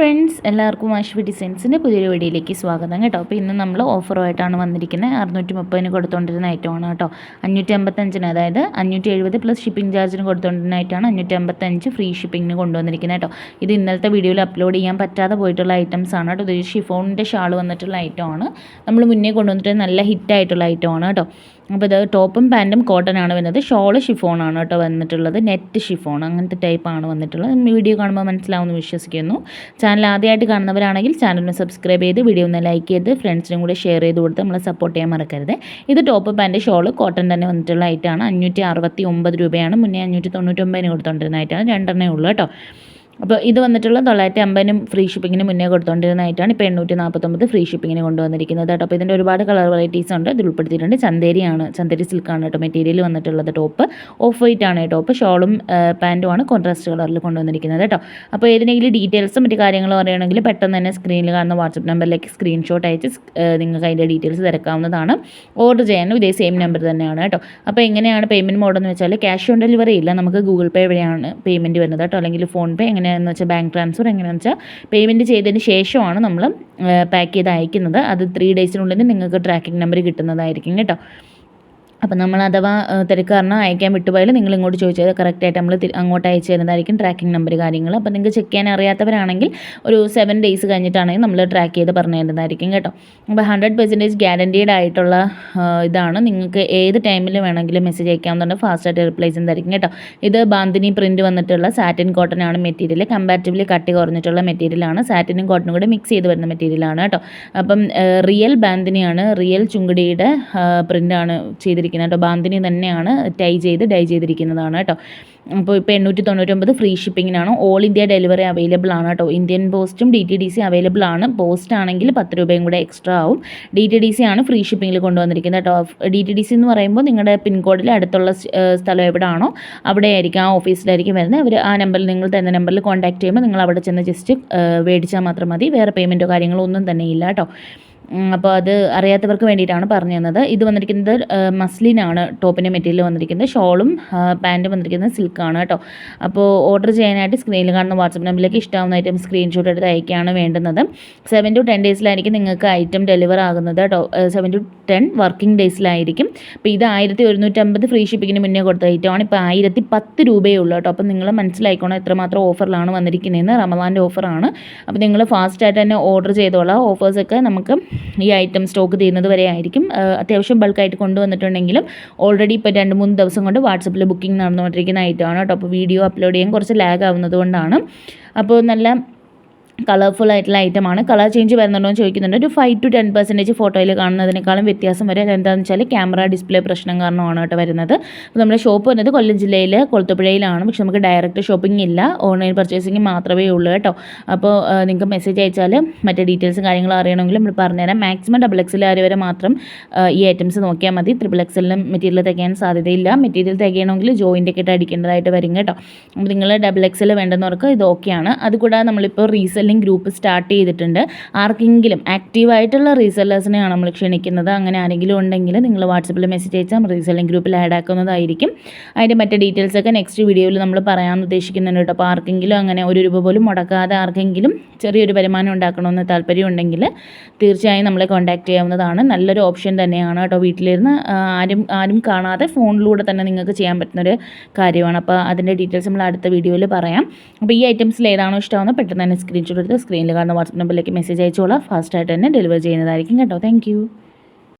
Friends എല്ലാവർക്കും ആശ്വി ഡിസൈൻസിന്റെ പുതിയൊരു വീഡിയോയിലേക്ക് സ്വാഗതം കേട്ടോ. അപ്പോൾ ഇന്ന് നമ്മൾ ഓഫറുമായിട്ടാണ് വന്നിരിക്കുന്നത്. അറുന്നൂറ്റി മുപ്പതിന് കൊടുത്തുകൊണ്ടിരുന്ന ഐറ്റമാണ് കേട്ടോ. അഞ്ഞൂറ്റി അമ്പത്തഞ്ചിന് അതായത് അഞ്ഞൂറ്റി എഴുപത് പ്ലസ് ഷിപ്പിംഗ് ചാർജിന് കൊടുത്തുകൊണ്ടിരുന്ന ഐറ്റമാണ് അഞ്ഞൂറ്റി അമ്പത്തഞ്ച് ഫ്രീ ഷിപ്പിങ്ങിന് കൊണ്ടുവന്നിരിക്കുന്നത് കേട്ടോ. ഇത് ഇന്നലത്തെ വീഡിയോയിൽ അപ്ലോഡ് ചെയ്യാൻ പറ്റാതെ പോയിട്ടുള്ള ഐറ്റംസ് ആണ് കേട്ടോ. ഇത് ഷിഫോണിന്റെ ഷാൾ വന്നിട്ടുള്ള ഐറ്റമാണ് നമ്മൾ മുന്നേ കൊണ്ടുവന്നിട്ട് നല്ല ഹിറ്റായിട്ടുള്ള ഐറ്റമാണ് കേട്ടോ. അപ്പോൾ ഇത് ടോപ്പും പാന്റും കോട്ടൺ ആണ് വരുന്നത്. ഷോൾ ഷിഫോൺ ആണ് കേട്ടോ വന്നിട്ടുള്ളത്. നെറ്റ് ഷിഫോൺ അങ്ങനത്തെ ടൈപ്പാണ് വന്നിട്ടുള്ളത്. വീഡിയോ കാണുമ്പോൾ മനസ്സിലാവുമെന്ന് വിശ്വസിക്കുന്നു. ചാനൽ ആദ്യമായിട്ട് കാണുന്നവരാണെങ്കിൽ ചാനലിനെ സബ്സ്ക്രൈബ് ചെയ്ത് വീഡിയോ ഒന്ന് ലൈക്ക് ചെയ്ത് ഫ്രണ്ട്സിനും കൂടെ ഷെയർ ചെയ്ത് കൊടുത്ത് നമ്മളെ സപ്പോർട്ട് ചെയ്യാൻ മറക്കരുത്. ഇത് ടോപ്പ് പാന്റ് ഷോൾ കോട്ടൺ തന്നെ വന്നിട്ടുള്ള ഐറ്റാണ് അഞ്ഞൂറ്റി അറുപത്തി ഒമ്പത് രൂപയാണ്. മുന്നേ അഞ്ഞൂറ്റി തൊണ്ണൂറ്റൊമ്പതിന് കൊടുത്തോണ്ടിരുന്ന ഐറ്റാണ് രണ്ടെണ്ണേ ഉള്ളൂ കേട്ടോ. അപ്പോൾ ഇത് വന്നിട്ടുള്ള തൊള്ളായിരത്തി അമ്പതിനും ഫ്രീ ഷിപ്പിങ്ങിന് മുന്നേ കൊടുത്തുകൊണ്ടിരുന്നതായിട്ടാണ് ഇപ്പോൾ എണ്ണൂറ്റി നാൽപ്പത്തൊമ്പത് ഫ്രീ ഷിപ്പിങ്ങിന് കൊണ്ടുവന്നിരിക്കുന്നത് കേട്ടോ. അപ്പോൾ ഇതിന്റെ ഒരുപാട് കളർ വെറൈറ്റീസ് ഉണ്ട്. ഇതിൽ ഉൾപ്പെടുത്തിയിട്ടുണ്ട് ചന്തേരിയാണ് ചന്തേരി സിൽക്കാണ് കേട്ടോ മെറ്റീരിയൽ വന്നിട്ടുള്ളത് ടോപ്പ് ഓഫ് വൈറ്റ് ആണ് ടോപ്പ് ഷോളും പാന്റുമാണ് കോൺട്രാസ്റ്റ് കളറിൽ കൊണ്ടുവന്നിരിക്കുന്നത് കേട്ടോ. അപ്പോൾ ഏതിനെങ്കിലും ഡീറ്റെയിൽസും മറ്റു കാര്യങ്ങളും അറിയണമെങ്കിൽ പെട്ടെന്ന് തന്നെ സ്ക്രീനിൽ കാണുന്ന വാട്സപ്പ് നമ്പറിലേക്ക് സ്ക്രീൻഷോട്ട് അയച്ച് നിങ്ങൾക്ക് അതിന്റെ ഡീറ്റെയിൽസ് തിരക്കാവുന്നതാണ്. ഓർഡർ ചെയ്യാനും ഇതേ സെയിം നമ്പർ തന്നെയാണ് കേട്ടോ. അപ്പോൾ എങ്ങനെയാണ് പേയ്മെന്റ് മോഡെന്ന് വെച്ചാൽ ക്യാഷ് ഓൺ ഡെലിവറി ഇല്ല. നമുക്ക് ഗൂഗിൾ പേ വഴിയാണ് പേയ്മെന്റ് വരുന്നത് കേട്ടോ. അല്ലെങ്കിൽ ഫോൺ പേ എങ്ങനെ എങ്ങനെയാണെന്ന് വെച്ചാൽ ബാങ്ക് ട്രാൻസ്ഫർ എങ്ങനെയാണെന്ന് വെച്ചാൽ പേയ്മെന്റ് ചെയ്തതിന് ശേഷമാണ് നമ്മൾ പാക്ക് ചെയ്ത് അയക്കുന്നത്. അത് ത്രീ ഡേയ്സിനുള്ളിൽ നിങ്ങൾക്ക് ട്രാക്കിംഗ് നമ്പർ കിട്ടുന്നതായിരിക്കും കേട്ടോ. അപ്പം നമ്മൾ അഥവാ തിരക്കാരണം അയക്കാൻ വിട്ടുപോയാൽ നിങ്ങൾ ഇങ്ങോട്ട് ചോദിച്ചാൽ കറക്റ്റായിട്ട് നമ്മൾ അങ്ങോട്ട് അയച്ചു തരുന്നതായിരിക്കും ട്രാക്കിംഗ് നമ്പർ കാര്യങ്ങൾ. അപ്പോൾ നിങ്ങൾക്ക് ചെക്ക് ചെയ്യാൻ അറിയാത്തവരാണെങ്കിൽ ഒരു സെവൻ ഡേയ്സ് കഴിഞ്ഞിട്ടാണെങ്കിൽ നമ്മൾ ട്രാക്ക് ചെയ്ത് പറഞ്ഞു തരുന്നതായിരിക്കും കേട്ടോ. അപ്പോൾ ഹൺഡ്രഡ് പെർസെന്റേജ് ഗ്യാരന്റീഡ് ആയിട്ടുള്ള ഇതാണ്. നിങ്ങൾക്ക് ഏത് ടൈമിൽ വേണമെങ്കിലും മെസ്സേജ് അയക്കാവുന്നതുകൊണ്ട് ഫാസ്റ്റായിട്ട് റിപ്ലൈ ചെയ്യുന്നതായിരിക്കും കേട്ടോ. ഇത് ബാന്തിനി പ്രിന്റ് വന്നിട്ടുള്ള സാറ്റിൻ കോട്ടൺ ആണ് മെറ്റീരിയൽ കമ്പാരിറ്റീവ്ലി കട്ടി കുറഞ്ഞിട്ടുള്ള മെറ്റീരിയലാണ് സാറ്റിനും കോട്ടനും കൂടെ മിക്സ് ചെയ്ത് വരുന്ന മെറ്റീരിയലാണ് കേട്ടോ. അപ്പം റിയൽ ബാന്തിനിയാണ് റിയൽ ചുങ്കടിയുടെ പ്രിന്റാണ് ചെയ്തിരിക്കുന്നത്. ചെയ്തിരിക്കുന്നത് കേട്ടോ. ബാന്തിനി തന്നെയാണ് ടൈ ചെയ്ത് ഡൈ ചെയ്തിരിക്കുന്നതാണ് കേട്ടോ. അപ്പോൾ ഇപ്പോൾ എണ്ണൂറ്റി തൊണ്ണൂറ്റൊമ്പത് ഫ്രീ ഷിപ്പിങ്ങിനാണ് ഓൾ ഇന്ത്യ ഡെലിവറി അവൈലബിൾ ആണ് കേട്ടോ. ഇന്ത്യൻ പോസ്റ്റും D T D C available ആണ്. പോസ്റ്റ് ആണെങ്കിൽ പത്ത് രൂപയും കൂടെ എക്സ്ട്രാ ആവും. ഡി ടി ഡി സി ആണ് ഫ്രീ ഷിപ്പിങ്ങിൽ കൊണ്ടുവന്നിരിക്കുന്നത് കേട്ടോ. ഡി ടി ഡി സി എന്ന് പറയുമ്പോൾ നിങ്ങളുടെ പിൻകോഡിൽ അടുത്തുള്ള സ്ഥലം എവിടെയാണോ അവിടെ ആയിരിക്കും ആ ഓഫീസിലായിരിക്കും വരുന്നത്. അവർ ആ നമ്പറിൽ നിങ്ങൾ തന്ന നമ്പറിൽ കോൺടാക്ട് ചെയ്യുമ്പോൾ നിങ്ങൾ അവിടെ ചെന്ന് ജസ്റ്റ് മേടിച്ചാൽ മാത്രം മതി. വേറെ പേയ്മെന്റോ കാര്യങ്ങളോ ഒന്നും തന്നെ ഇല്ല കേട്ടോ. അപ്പോൾ അത് അറിയാത്തവർക്ക് വേണ്ടിയിട്ടാണ് പറഞ്ഞു തന്നത്. ഇത് വന്നിരിക്കുന്നത് മസ്ലിനാണ് ടോപ്പിന്റെ മെറ്റീരിയൽ വന്നിരിക്കുന്നത്. ഷോളും പാന്റും വന്നിരിക്കുന്നത് സിൽക്കാണ് കേട്ടോ. അപ്പോൾ ഓർഡർ ചെയ്യാനായിട്ട് സ്ക്രീനിൽ കാണുന്ന വാട്സപ്പ് നമ്പറിലേക്ക് ഇഷ്ടമാവുന്ന ഐറ്റം സ്ക്രീൻഷോട്ട് എടുത്ത് അയക്കുകയാണ് വേണ്ടുന്നത്. സെവൻ ടു ടെൻ ഡേയ്സിലായിരിക്കും നിങ്ങൾക്ക് ഐറ്റം ഡെലിവർ ആകുന്നത് കേട്ടോ. സെവൻ ടു ടെൻ വർക്കിംഗ് ഡേയ്സിലായിരിക്കും അപ്പോൾ ഇത് ആയിരത്തി ഒരുന്നൂറ്റമ്പത് ഫ്രീ ഷിപ്പിങ്ങിന് മുന്നേ കൊടുത്ത ഐറ്റമാണ് ഇപ്പോൾ ആയിരത്തി പത്ത് രൂപയേ ഉള്ളൂ കേട്ടോ. അപ്പോൾ നിങ്ങൾ മനസ്സിലായിക്കോണം എത്രമാത്രം ഓഫറിലാണ് വന്നിരിക്കുന്നതെന്ന്. റമദാന്റെ ഓഫറാണ് അപ്പോൾ നിങ്ങൾ ഫാസ്റ്റായിട്ട് തന്നെ ഓർഡർ ചെയ്തോളാം. ഓഫേഴ്സൊക്കെ നമുക്ക് ഈ ഐറ്റം സ്റ്റോക്ക് തീരുന്നത് വരെ ആയിരിക്കും. അത്യാവശ്യം ബൾക്കായിട്ട് കൊണ്ടുവന്നിട്ടുണ്ടെങ്കിലും ഓൾറെഡി ഇപ്പോൾ രണ്ട് മൂന്ന് ദിവസം കൊണ്ട് വാട്സപ്പിൽ ബുക്കിംഗ് നടന്നുകൊണ്ടിരിക്കുന്ന ഐറ്റമാണ് കേട്ടോ. അപ്പോൾ വീഡിയോ അപ്ലോഡ് ചെയ്യാൻ കുറച്ച് ലാഗ് ആവുന്നത് കൊണ്ടാണ്. അപ്പോൾ നല്ല കളർഫുൾ ആയിട്ടുള്ള ഐറ്റം ആണ്. കളർ ചേഞ്ച് വരുന്നുണ്ടോ എന്ന് ചോദിക്കുന്നുണ്ട്. ഒരു ഫൈവ് ടു ടെൻ പെർസെന്റേജ് ഫോട്ടോയിൽ കാണുന്നതിനേക്കാളും വ്യത്യാസം വരെ എന്താണെന്ന് വെച്ചാൽ ക്യാമറ ഡിസ്പ്ലേ പ്രശ്നം കാരണമാണ് കേട്ടോ വരുന്നത്. അപ്പോൾ നമ്മുടെ ഷോപ്പ് വരുന്നത് കൊല്ലം ജില്ലയിൽ കൊളത്തപ്പുഴയിലാണ് പക്ഷെ നമുക്ക് ഡയറക്റ്റ് ഷോപ്പിംഗ് ഇല്ല. ഓൺലൈൻ പർച്ചേസിംഗ് മാത്രമേ ഉള്ളൂ കേട്ടോ. അപ്പോൾ നിങ്ങൾക്ക് മെസ്സേജ് അയച്ചാൽ മറ്റേ ഡീറ്റെയിൽസും കാര്യങ്ങളും അറിയണമെങ്കിൽ നമ്മൾ പറഞ്ഞുതരാം മാക്സിമം ഡബിൾ എക്സിൽ ആര് വരെ മാത്രം ഈ ഐറ്റംസ് നോക്കിയാൽ മതി. ട്രിപ്പിൾ എക്സലിനും മെറ്റീരിയൽ തികയാൻ സാധ്യതയില്ല. മെറ്റീരിയൽ തികയണമെങ്കിൽ ജോയിന്റ് ഒക്കെ അടിക്കേണ്ടതായിട്ട് വരും കേട്ടോ. അപ്പോൾ നിങ്ങൾ ഡബിൾ എക്സൽ വേണ്ടെന്നവർക്ക് ഇത് ഓക്കെയാണ് അതുകൂടാതെ നമ്മളിപ്പോൾ റീസെൽ സെല്ലിംഗ് ഗ്രൂപ്പ് സ്റ്റാർട്ട് ചെയ്തിട്ടുണ്ട്. ആർക്കെങ്കിലും ആക്റ്റീവായിട്ടുള്ള റീസെല്ലേഴ്സിനെയാണ് നമ്മൾ ക്ഷണിക്കുന്നത്. അങ്ങനെ ആരെങ്കിലും ഉണ്ടെങ്കിൽ നിങ്ങൾ വാട്സപ്പിൽ മെസ്സേജ് അയച്ചാൽ റീസെല്ലിംഗ് ഗ്രൂപ്പിൽ ആഡ് ആക്കുന്നതായിരിക്കും. അതിന്റെ മറ്റ് ഡീറ്റെയിൽസൊക്കെ നെക്സ്റ്റ് വീഡിയോയിൽ നമ്മൾ പറയാമെന്ന് ഉദ്ദേശിക്കുന്നുണ്ട് കേട്ടോ. അപ്പോൾ ആർക്കെങ്കിലും അങ്ങനെ ഒരു രൂപ പോലും മുടക്കാതെ ആർക്കെങ്കിലും ചെറിയൊരു വരുമാനം ഉണ്ടാക്കണമെന്ന് താല്പര്യം ഉണ്ടെങ്കിൽ തീർച്ചയായും നമ്മളെ കോൺടാക്ട് ചെയ്യാവുന്നതാണ്. നല്ലൊരു ഓപ്ഷൻ തന്നെയാണ് കേട്ടോ. വീട്ടിലിരുന്ന് ആരും ആരും കാണാതെ ഫോണിലൂടെ തന്നെ നിങ്ങൾക്ക് ചെയ്യാൻ പറ്റുന്നൊരു കാര്യമാണ്. അപ്പോൾ അതിന്റെ ഡീറ്റെയിൽസ് നമ്മൾ അടുത്ത വീഡിയോയിൽ പറയാം. അപ്പോൾ ഈ ഐറ്റംസിൽ ഏതാണോ ഇഷ്ടമാവുന്നത് പെട്ടെന്ന് തന്നെ സ്ക്രീൻഷോട്ട് എടുത്ത് സ്ക്രീനിൽ കാണുന്ന വാട്സപ്പ് നമ്പറിലേക്ക് മെസ്സേജ് അയച്ചോളാം. ഫാസ്റ്റായിട്ട് തന്നെ ഡെലിവർ ചെയ്യുന്നതായിരിക്കും കേട്ടോ. താങ്ക്